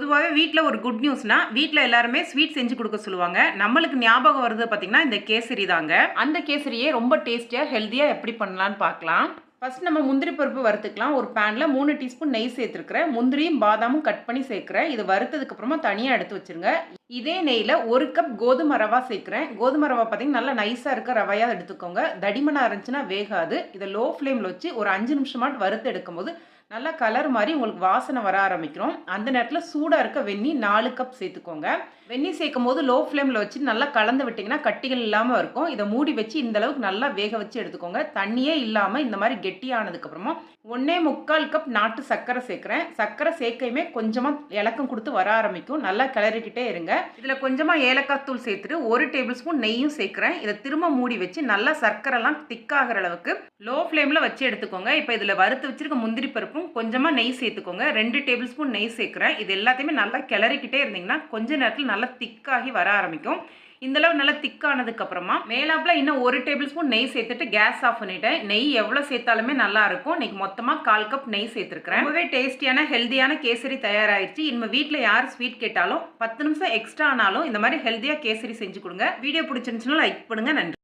பொதுவாகவே வீட்டில் ஒரு குட் நியூஸ்னால் வீட்டில் எல்லாருமே ஸ்வீட் செஞ்சு கொடுக்க சொல்லுவாங்க. நம்மளுக்கு ஞாபகம் வருது பார்த்திங்கன்னா இந்த கேசரி தாங்க. அந்த கேசரியே ரொம்ப டேஸ்டியாக ஹெல்த்தியாக எப்படி பண்ணலான்னு பார்க்கலாம் ஃபர்ஸ்ட் நம்ம முந்திரி பருப்பு வறுத்துக்கலாம். ஒரு பேனில் மூணு டீஸ்பூன் நெய் சேர்த்துருக்கிறேன். முந்திரியும் பாதாமும் கட் பண்ணி சேர்க்குறேன். இது வறுத்ததுக்கு அப்புறமா தனியாக எடுத்து வச்சிருங்க. இதே நெய்யில் ஒரு கப் கோதுமை ரவா சேர்க்குறேன். கோதுமை ரவா பார்த்திங்கன்னா நல்லா நைஸாக இருக்க ரவையாக எடுத்துக்கோங்க. தடிமனாக இருந்துச்சுன்னா வேகாது. இதை லோ ஃப்ளேமில் வச்சு ஒரு அஞ்சு நிமிஷமாட்டு வறுத்து எடுக்கும்போது நல்லா கலர் மாதிரி உங்களுக்கு வாசனை வர ஆரம்பிக்கிறோம். அந்த நேரத்தில் சூடாக இருக்க வெந்நி நாலு கப் சேர்த்துக்கோங்க. வெந்நி சேர்க்கும் போது லோ ஃப்ளேமில் வச்சு நல்லா கலந்து விட்டிங்கன்னா கட்டிகள் இல்லாமல் இருக்கும். இதை மூடி வச்சு இந்தளவுக்கு நல்லா வேக வச்சு எடுத்துக்கோங்க. தண்ணியே இல்லாமல் இந்த மாதிரி கெட்டியானதுக்கப்புறமா ஒன்றே முக்கால் கப் நாட்டு சர்க்கரை சேர்க்குறேன். சர்க்கரை சேர்க்கையுமே கொஞ்சமாக இலக்கம் கொடுத்து வர ஆரம்பிக்கும். நல்லா கிளறிக்கிட்டே இருங்க. இதில் கொஞ்சமாக ஏலக்காய் தூள் சேர்த்துட்டு ஒரு டேபிள் ஸ்பூன் நெய்யும் சேர்க்குறேன். இதை திரும்ப மூடி வச்சு நல்லா சர்க்கரைலாம் திக்காகிற அளவுக்கு லோ ஃப்ளேமில் வச்சு எடுத்துக்கோங்க. இப்போ இதில் வறுத்து வச்சிருக்க முந்திரி பருப்பும் கொஞ்சமாக நெய் சேர்த்துக்கோங்க. ரெண்டு டேபிள் ஸ்பூன் நெய் சேர்க்குறேன். இது எல்லாத்தையுமே நல்லா கிளறிக்கிட்டே இருந்தீங்கன்னா கொஞ்ச நேரத்தில் நல்லா திக்காகி வர ஆரம்பிக்கும். இந்தளவு நல்லா திக்கானதுக்கப்புறமா மேலாப்பில் இன்னும் ஒரு டேபிள் ஸ்பூன் நெய் சேர்த்துட்டு கேஸ் ஆஃப் பண்ணிட்டேன். நெய் எவ்வளோ சேர்த்தாலுமே நல்லா இருக்கும். மொத்தமாக கால் கப் நெய் சேர்த்துருக்கிறேன். ரொம்பவே டேஸ்டியான ஹெல்த்தியான கேசரி தயாராகிடுச்சு இனிமேல் வீட்டில் யார் ஸ்வீட் கேட்டாலும் பத்து நிமிஷம் எக்ஸ்ட்ரா ஆனாலும் இந்த மாதிரி ஹெல்த்தியாக கேசரி செஞ்சு கொடுங்க. வீடியோ பிடிச்சிருந்துச்சுன்னா லைக் பண்ணுங்க. நன்றி.